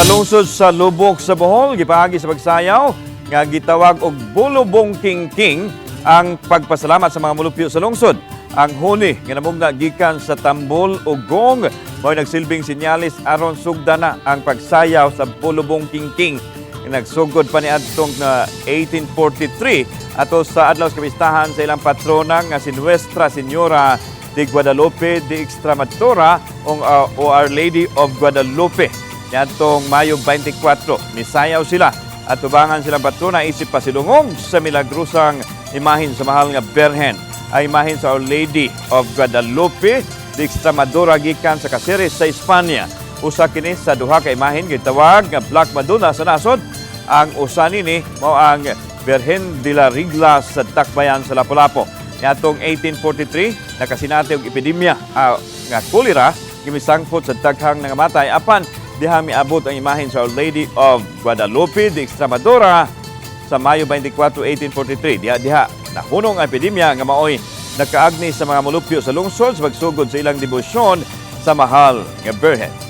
Sa lungsod sa Lubok sa Bohol, gipaagi sa pagsayaw nga gitawag og Bulubong King King ang pagpasalamat sa mga mulupyo sa lungsod. Ang huni nga namugna gikan sa tambol o gong mao nagsilbing sinyalis aron sugda na ang pagsayaw sa Bulubong King King. Nagsugod pa ni adtong na 1843 ato sa adlaw sa kapistahan sa ilang patrona nga si Nuestra Señora de Guadalupe de Extremadura o, uh, o Our Lady of Guadalupe. Yatong Mayo 24, misayaw sila at tubangan silang patrona isip pasilungong sa milagrosang imahin sa mahal nga Berhen. Ay imahin sa Our Lady of Guadalupe de Extremadura gikan sa Caceres sa Espanya. Usa kini sa duha ka imahin gitawag nga Black Madonna sa nasod. Ang usa nini mao ang Berhen de la Rigla sa Takbayan sa Lapu-Lapu. Yatong 1843, nakasinati og epidemya ah, nga kolera gimisangpot sa daghang nangamatay apan diha miabot ang imahin sa Our Lady of Guadalupe de Extremadura sa Mayo 24, 1843. Diha diha nahunong ang epidemya nga maoy nakaagni sa mga mulupyo sa lungsod sa pagsugod sa ilang debosyon sa mahal nga Berhen.